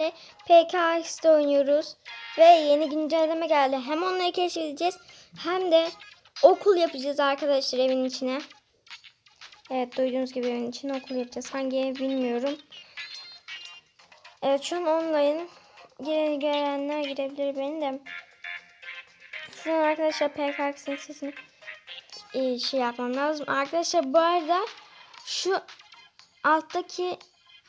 Ve PKX'de oynuyoruz. Ve yeni güncelleme geldi. Hem onları keşfedeceğiz hem de okul yapacağız arkadaşlar evin içine. Evet duyduğunuz gibi evin içine okul yapacağız. Hangi ev bilmiyorum. Evet şu an online. Gire, gelenler girebilir beni de. Şuradan arkadaşlar PKX'in sesini e, şey yapmam lazım. Arkadaşlar bu arada şu alttaki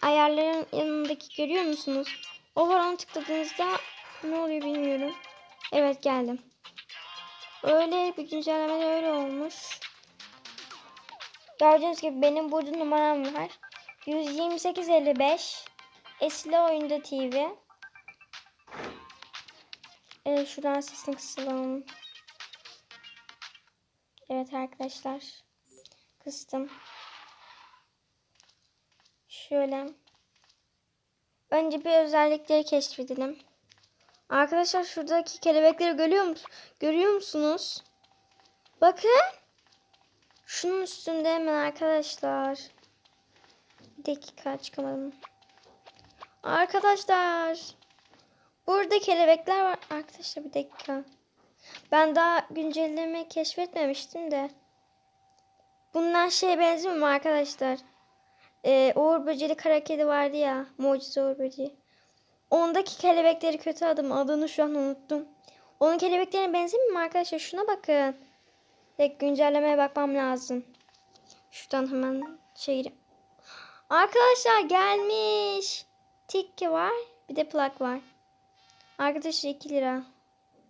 ayarların yanındaki görüyor musunuz? O var onu tıkladığınızda ne oluyor bilmiyorum. Evet geldim. Öyle bir güncelleme de öyle olmuş. Gördüğünüz gibi benim burada numaram var. 12855 Esile Oyunda TV. Evet şuradan sesini kısalım. Evet arkadaşlar. Kıstım. Şöyle. Önce bir özellikleri keşfedelim. Arkadaşlar şuradaki kelebekleri görüyor musunuz? Görüyor musunuz? Bakın. Şunun üstünde hemen arkadaşlar. Bir dakika çıkamadım. Arkadaşlar. Burada kelebekler var. Arkadaşlar bir dakika. Ben daha güncelleme keşfetmemiştim de. Bunlar şeye benziyor mu arkadaşlar? Ee, Uğur Böceli kara vardı ya. Mucize Uğur Böceği. Ondaki kelebekleri kötü adım. Adını şu an unuttum. Onun kelebeklerine benzemiyor mu arkadaşlar? Şuna bakın. Tek güncellemeye bakmam lazım. Şuradan hemen şey. Arkadaşlar gelmiş. Tikki var. Bir de plak var. Arkadaşlar 2 lira.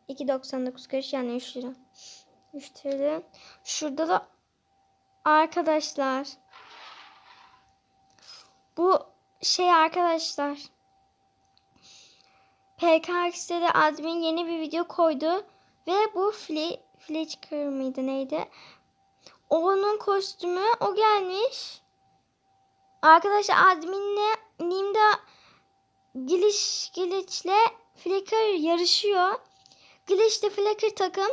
2.99 kuruş yani 3 lira. 3 TL. Şurada da arkadaşlar. Bu şey arkadaşlar. PKX'de de admin yeni bir video koydu. Ve bu Fle Fletcher mıydı neydi? Onun kostümü o gelmiş. Arkadaşlar adminle Nimda Glitch Glitch'le Flicker yarışıyor. Glitch'le Flicker takım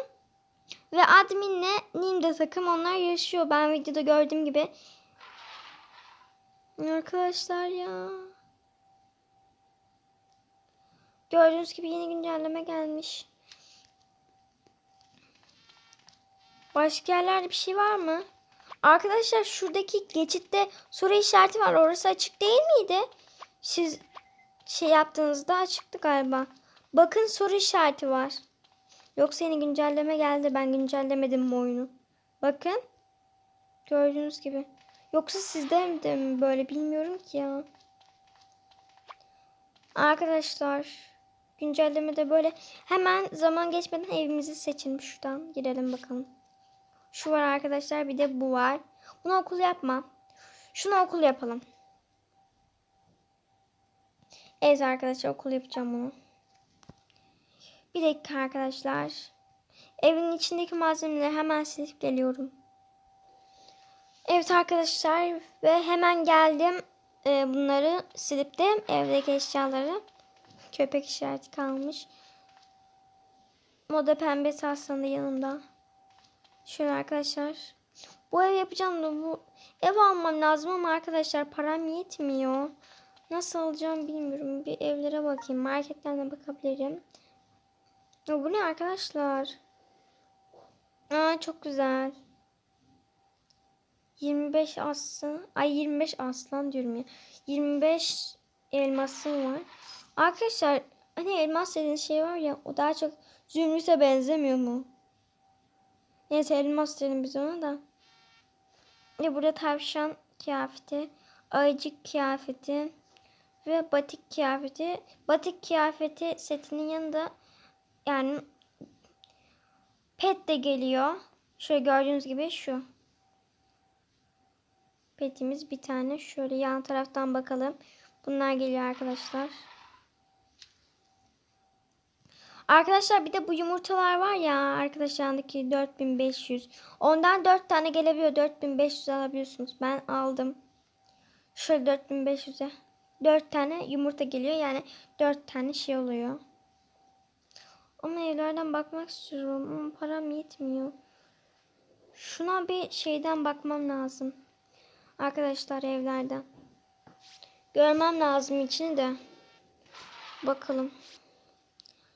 ve adminle Nimda takım onlar yarışıyor. Ben videoda gördüğüm gibi. Arkadaşlar ya. Gördüğünüz gibi yeni güncelleme gelmiş. Başka yerlerde bir şey var mı? Arkadaşlar şuradaki geçitte soru işareti var. Orası açık değil miydi? Siz şey yaptığınızda açıktı galiba. Bakın soru işareti var. Yoksa yeni güncelleme geldi. Ben güncellemedim bu oyunu. Bakın. Gördüğünüz gibi. Yoksa sizde de mi böyle bilmiyorum ki ya. Arkadaşlar. Güncellemede böyle hemen zaman geçmeden evimizi seçin. Şuradan girelim bakalım. Şu var arkadaşlar. Bir de bu var. Bunu okul yapma. Şunu okul yapalım. Evet arkadaşlar okul yapacağım bunu. Bir dakika arkadaşlar. Evin içindeki malzemeleri hemen silip geliyorum. Evet arkadaşlar ve hemen geldim. Ee, bunları silip de evdeki eşyaları. Köpek işareti kalmış. Moda pembe aslanı yanında. Şöyle arkadaşlar. Bu ev yapacağım da bu ev almam lazım ama arkadaşlar param yetmiyor. Nasıl alacağım bilmiyorum. Bir evlere bakayım. Marketlerine bakabilirim. Ya bu ne arkadaşlar? Aa çok güzel. 25 aslan. Ay 25 aslan diyorum ya. 25 elmasım var. Arkadaşlar hani elmas dediğiniz şey var ya o daha çok zümrüte benzemiyor mu? Neyse elmas dedim biz ona da. Ya burada tavşan kıyafeti, ayıcık kıyafeti ve batik kıyafeti. Batik kıyafeti setinin yanında yani pet de geliyor. Şöyle gördüğünüz gibi şu. Petimiz bir tane. Şöyle yan taraftan bakalım. Bunlar geliyor arkadaşlar. Arkadaşlar bir de bu yumurtalar var ya arkadaşlarındaki 4500. Ondan 4 tane gelebiliyor. 4500 alabiliyorsunuz. Ben aldım. Şöyle 4500'e. 4 tane yumurta geliyor. Yani 4 tane şey oluyor. Ama evlerden bakmak istiyorum. Param yetmiyor. Şuna bir şeyden bakmam lazım. Arkadaşlar evlerden. Görmem lazım içini de. Bakalım.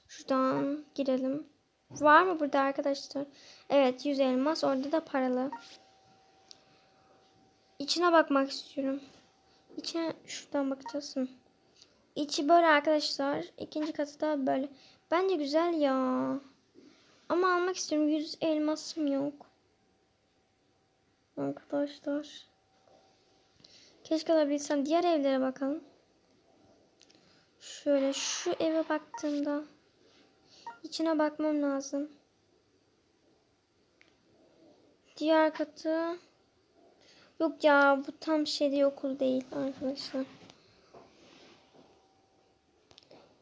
Şuradan girelim. Var mı burada arkadaşlar? Evet 100 elmas. Orada da paralı. İçine bakmak istiyorum. İçine şuradan bakacağız. İçi böyle arkadaşlar. İkinci katı da böyle. Bence güzel ya. Ama almak istiyorum. 100 elmasım yok. Arkadaşlar. Keşke alabilsem. Diğer evlere bakalım. Şöyle şu eve baktığımda içine bakmam lazım. Diğer katı yok ya bu tam şey okul değil arkadaşlar.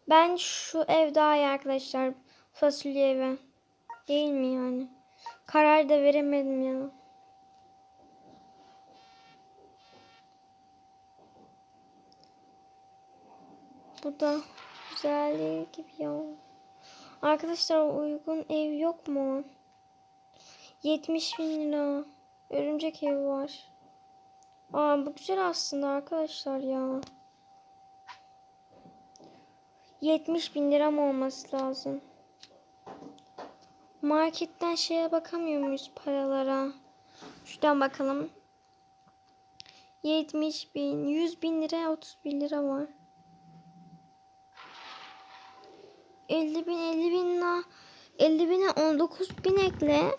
Ben şu ev daha iyi arkadaşlar. Fasulye evi. Değil mi yani? Karar da veremedim ya. Bu da güzel gibi ya. Arkadaşlar uygun ev yok mu? 70 bin lira. Örümcek evi var. Aa bu güzel aslında arkadaşlar ya. 70 bin lira mı olması lazım? Marketten şeye bakamıyor muyuz paralara? Şuradan bakalım. 70 bin, 100 bin lira, 30 bin lira var. 50 bin, 50 bin lira, 50 bine 19 bin ekle.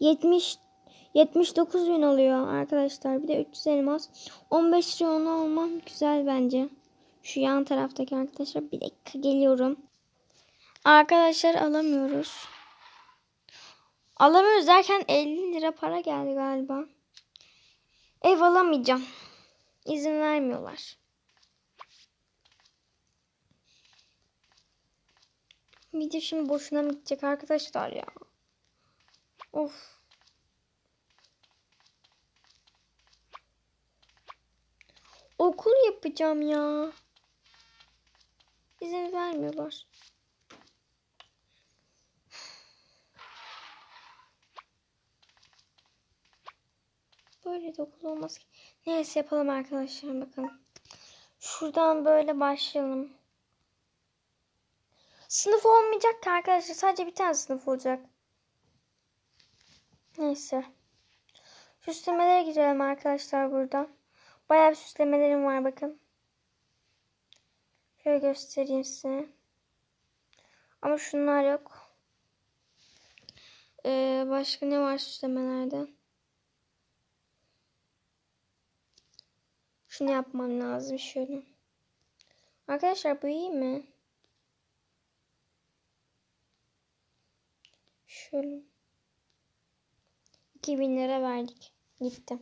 70 79 bin oluyor arkadaşlar. Bir de 300 elmas. 15 lira onu almam güzel bence. Şu yan taraftaki arkadaşlar. Bir dakika geliyorum. Arkadaşlar alamıyoruz. Alamıyoruz derken 50 lira para geldi galiba. Ev alamayacağım. İzin vermiyorlar. Video şimdi boşuna mı gidecek arkadaşlar ya? Of. Okul yapacağım ya. İzin vermiyorlar. Böyle de okul olmaz ki. Neyse yapalım arkadaşlar bakalım. Şuradan böyle başlayalım. Sınıf olmayacak ki arkadaşlar. Sadece bir tane sınıf olacak. Neyse. Süslemelere girelim arkadaşlar burada. Bayağı bir süslemelerim var bakın. Şöyle göstereyim size. Ama şunlar yok. Ee, başka ne var süslemelerde? Şunu yapmam lazım şöyle. Arkadaşlar bu iyi mi? Şöyle. 2000 lira verdik. Gitti.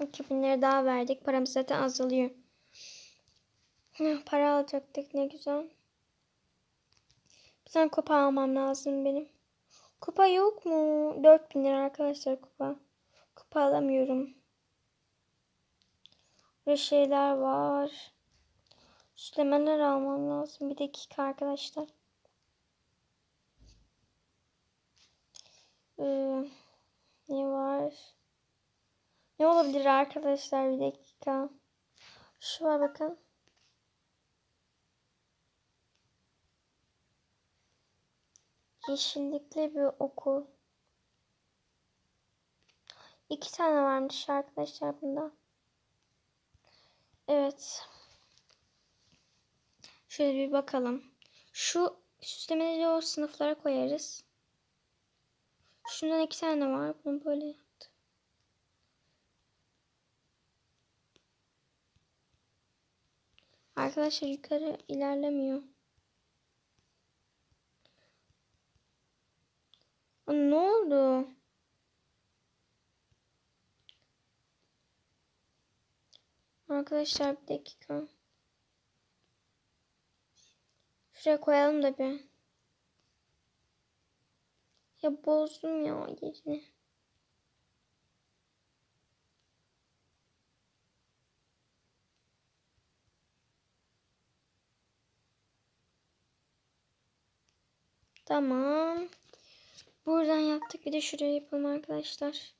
İki bin lira daha verdik. Paramız zaten azalıyor. Para alacaktık ne güzel. Bir tane kupa almam lazım benim. Kupa yok mu? 4000 lira arkadaşlar kupa. Kupa alamıyorum. Ve şeyler var. Süslemeler almam lazım. Bir dakika arkadaşlar. Ee, ne var? Ne olabilir arkadaşlar? Bir dakika. Şu var bakın. Yeşillikli bir okul. İki tane varmış arkadaşlar bunda. Evet. Şöyle bir bakalım. Şu süslemeleri o sınıflara koyarız. Şundan iki tane var. Bunu böyle yaptım. Arkadaşlar yukarı ilerlemiyor. Ne oldu? Arkadaşlar bir dakika. Şuraya koyalım da bir. Ya bozdum ya yerini. Tamam. Buradan yaptık. Bir de şuraya yapalım arkadaşlar.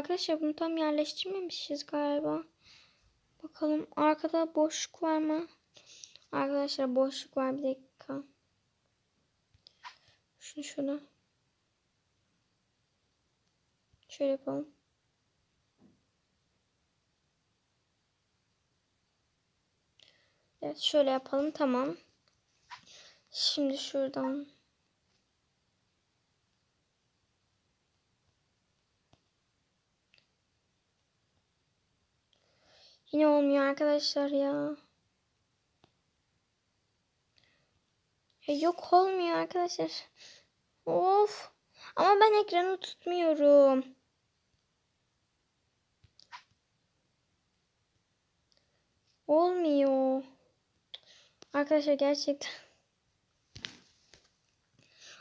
Arkadaşlar bunu tam yerleştirmemişiz galiba. Bakalım arkada boşluk var mı? Arkadaşlar boşluk var bir dakika. Şunu şunu. Şöyle yapalım. Evet şöyle yapalım tamam. Şimdi şuradan Yine olmuyor arkadaşlar ya. ya. Yok olmuyor arkadaşlar. Of. Ama ben ekranı tutmuyorum. Olmuyor. Arkadaşlar gerçekten.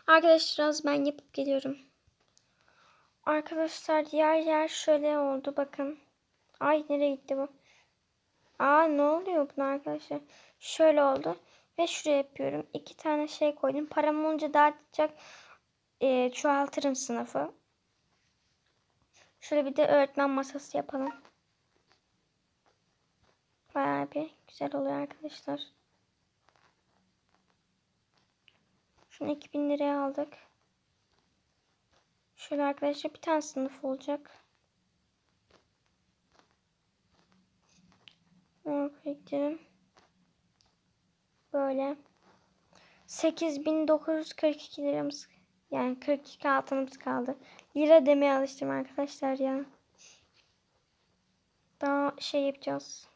Arkadaşlar az ben yapıp geliyorum. Arkadaşlar diğer yer şöyle oldu bakın. Ay nereye gitti bu? Aa ne oluyor buna arkadaşlar? Şöyle oldu. Ve şuraya yapıyorum. İki tane şey koydum. Param olunca dağıtacak e, çoğaltırım sınıfı. Şöyle bir de öğretmen masası yapalım. Bayağı bir güzel oluyor arkadaşlar. Şunu 2000 liraya aldık. Şöyle arkadaşlar bir tane sınıf olacak. Bekleyelim. Böyle. 8942 liramız yani 42 altınımız kaldı. Lira demeye alıştım arkadaşlar ya. Daha şey yapacağız.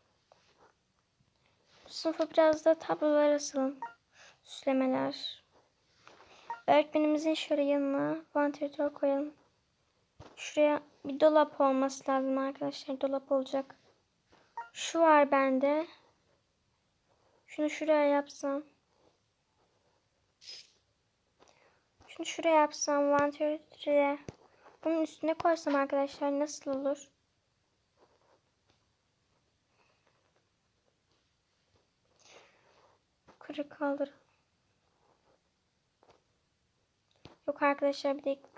Sınıfa biraz da tablolar asalım. Süslemeler. Öğretmenimizin şöyle yanına vantilatör koyalım. Şuraya bir dolap olması lazım arkadaşlar. Dolap olacak. Şu var bende. Şunu şuraya yapsam. Şunu şuraya yapsam. Vantilatörü bunun üstüne koysam arkadaşlar nasıl olur? Kırık kaldır. Yok arkadaşlar bir dakika.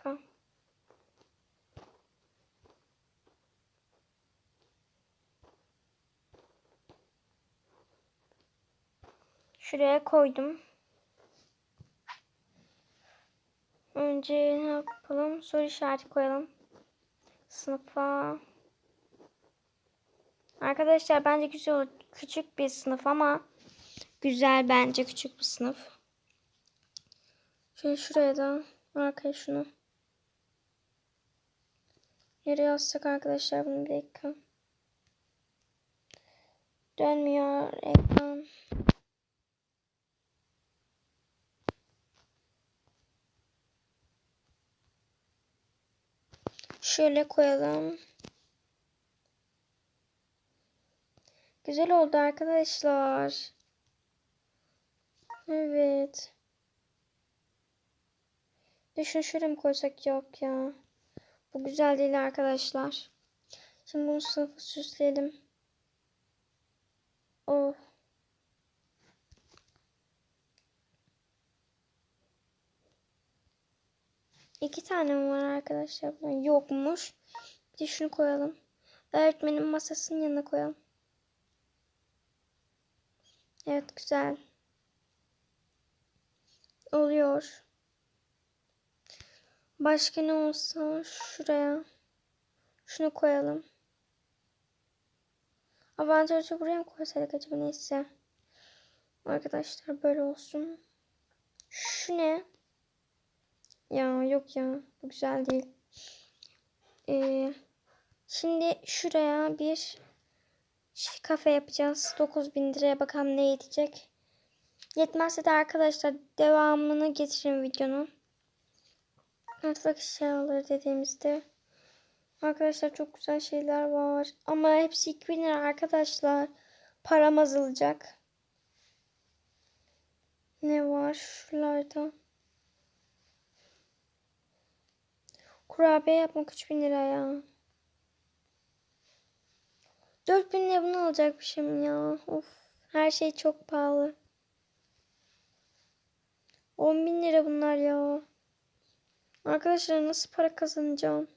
Şuraya koydum. Önce ne yapalım? Soru işareti koyalım. Sınıfa. Arkadaşlar bence güzel. Küçük bir sınıf ama güzel bence küçük bir sınıf. Şöyle şuraya da arkaya şunu. Nereye yazsak arkadaşlar bunu bir dakika. Dönmüyor ekran. Şöyle koyalım. Güzel oldu arkadaşlar. Evet. Düşün şöyle mi koysak yok ya. Bu güzel değil arkadaşlar. Şimdi bunu sınıfı süsleyelim. Oh. İki tane mi var arkadaşlar? Yokmuş. Bir de şunu koyalım. Öğretmenin masasının yanına koyalım. Evet güzel. Oluyor. Başka ne olsa şuraya. Şunu koyalım. Avantajı buraya mı koysaydık acaba neyse. Arkadaşlar böyle olsun. Şu ne? Ya yok ya. Bu güzel değil. Ee, şimdi şuraya bir şey, kafe yapacağız. 9000 liraya bakalım ne yetecek. Yetmezse de arkadaşlar devamını getirin videonun. Mutfak eşyaları dediğimizde. Arkadaşlar çok güzel şeyler var. Ama hepsi 2000 lira arkadaşlar. Param azalacak. Ne var şuralarda? Kurabiye yapmak 3000 lira ya. 4000 lira bunu alacakmışım ya. Of. Her şey çok pahalı. 10 bin lira bunlar ya. Arkadaşlar nasıl para kazanacağım?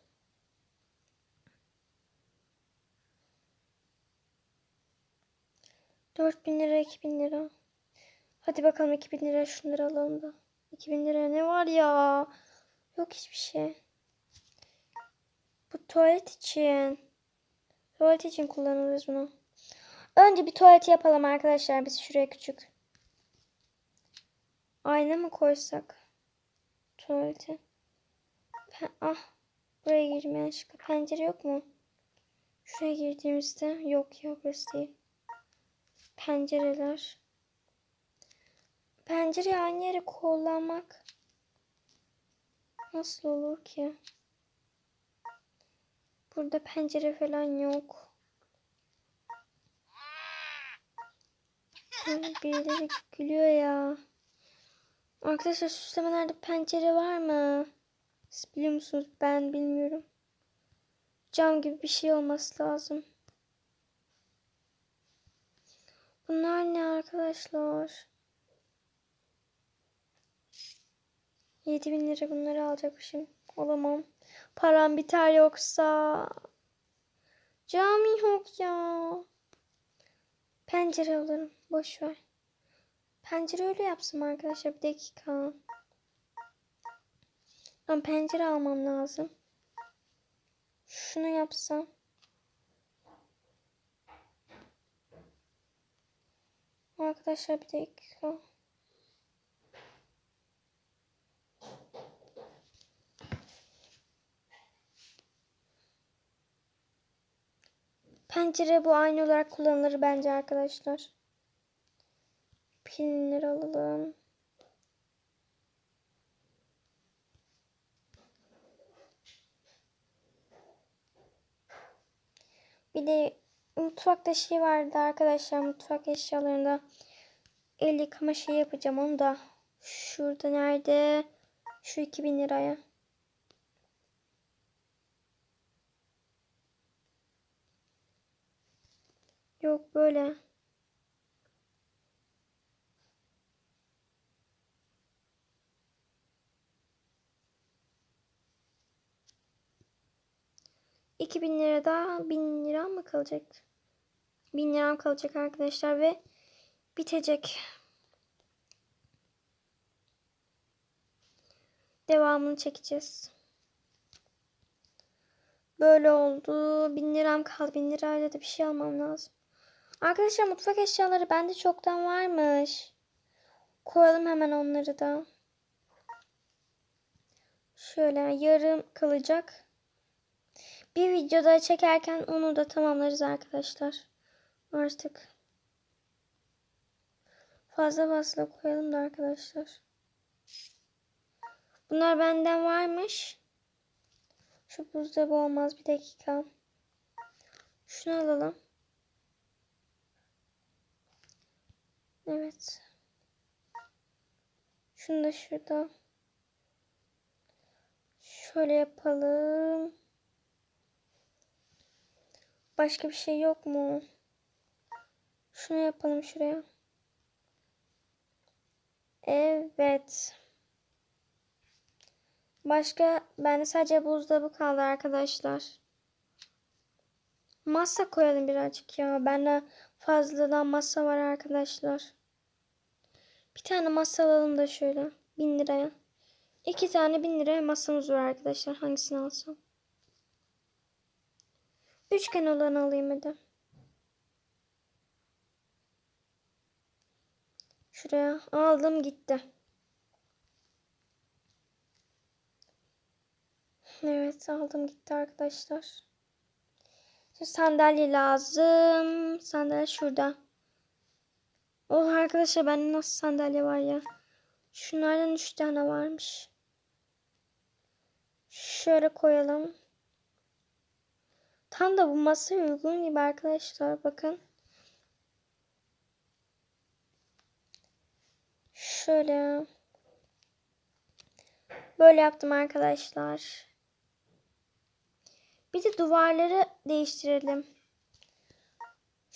Dört bin lira, iki bin lira. Hadi bakalım iki bin lira şunları alalım da. İki bin lira ne var ya? Yok hiçbir şey. Bu tuvalet için. Tuvalet için kullanırız bunu. Önce bir tuvalet yapalım arkadaşlar. Biz şuraya küçük. Ayna mı koysak? Tuvalete. Pe- ah. Buraya girmeyen şıkkı. Pencere yok mu? Şuraya girdiğimizde yok ya burası değil. Pencereler. Pencereyi aynı yere kullanmak nasıl olur ki? Burada pencere falan yok. Birileri gülüyor ya. Arkadaşlar süslemelerde pencere var mı? Siz biliyor musunuz? Ben bilmiyorum. Cam gibi bir şey olması lazım. Bunlar ne arkadaşlar? 7000 lira bunları alacakmışım. Olamam. Param biter yoksa. Cami yok ya. Pencere alırım. Boş ver. Pencere öyle yapsam arkadaşlar. Bir dakika. Ben pencere almam lazım. Şunu yapsam. Arkadaşlar bir dakika. Pencere bu aynı olarak kullanılır bence arkadaşlar. Pilleri alalım. Bir de mutfakta şey vardı arkadaşlar mutfak eşyalarında el yıkama şey yapacağım onu da şurada nerede şu 2000 liraya yok böyle İki bin lira daha bin lira mı kalacak? Bin liram kalacak arkadaşlar ve bitecek. Devamını çekeceğiz. Böyle oldu. Bin liram kaldı. Bin lirayla da bir şey almam lazım. Arkadaşlar mutfak eşyaları bende çoktan varmış. Koyalım hemen onları da. Şöyle yarım kalacak. Bir videoda çekerken onu da tamamlarız arkadaşlar. Artık fazla fazla koyalım da arkadaşlar. Bunlar benden varmış. Şu buzdolabı olmaz bir dakika. Şunu alalım. Evet. Şunu da şurada. Şöyle yapalım. Başka bir şey yok mu? Şunu yapalım şuraya. Evet. Başka bende sadece buzdolabı kaldı arkadaşlar. Masa koyalım birazcık ya. Bende fazladan masa var arkadaşlar. Bir tane masa alalım da şöyle. Bin liraya. İki tane bin liraya masamız var arkadaşlar. Hangisini alsam? Üçgen olanı alayım hadi. Şuraya aldım gitti. Evet aldım gitti arkadaşlar. Şimdi sandalye lazım. Sandalye şurada. Oh arkadaşlar bende nasıl sandalye var ya. Şunlardan üç tane varmış. Şöyle koyalım. Tam da bu masaya uygun gibi arkadaşlar. Bakın. Şöyle. Böyle yaptım arkadaşlar. Bir de duvarları değiştirelim.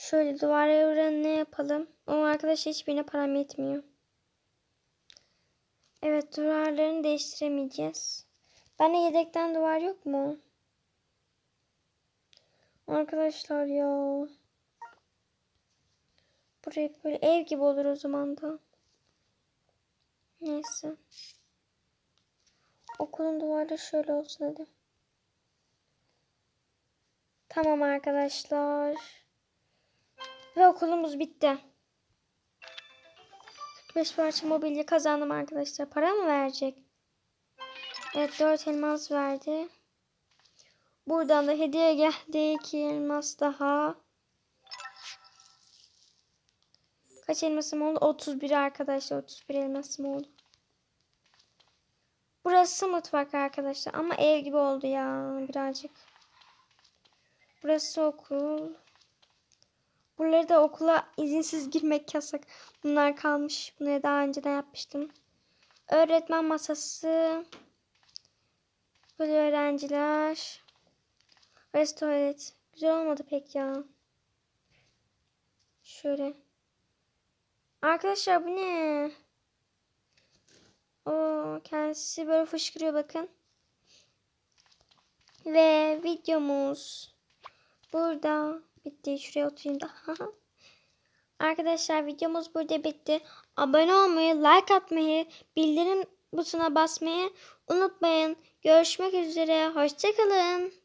Şöyle duvara ne yapalım? O arkadaş hiçbirine param yetmiyor. Evet duvarlarını değiştiremeyeceğiz. Bende yedekten duvar yok mu? Arkadaşlar ya. Burayı böyle ev gibi olur o zaman da. Neyse. Okulun duvarı şöyle olsun hadi. Tamam arkadaşlar. Ve okulumuz bitti. 45 parça mobilya kazandım arkadaşlar. Para mı verecek? Evet 4 elmas verdi. Buradan da hediye geldi. 2 elmas daha. Kaç elmasım oldu? 31 arkadaşlar. 31 elmasım oldu. Burası mutfak arkadaşlar. Ama ev gibi oldu ya birazcık. Burası okul. Buraları da okula izinsiz girmek yasak. Bunlar kalmış. Bunları daha önceden yapmıştım. Öğretmen masası. Böyle öğrenciler. Rest tuvalet. Güzel olmadı pek ya. Şöyle. Arkadaşlar bu ne? O kendisi böyle fışkırıyor bakın. Ve videomuz burada bitti. Şuraya oturayım da. Arkadaşlar videomuz burada bitti. Abone olmayı, like atmayı, bildirim butonuna basmayı unutmayın. Görüşmek üzere. Hoşçakalın.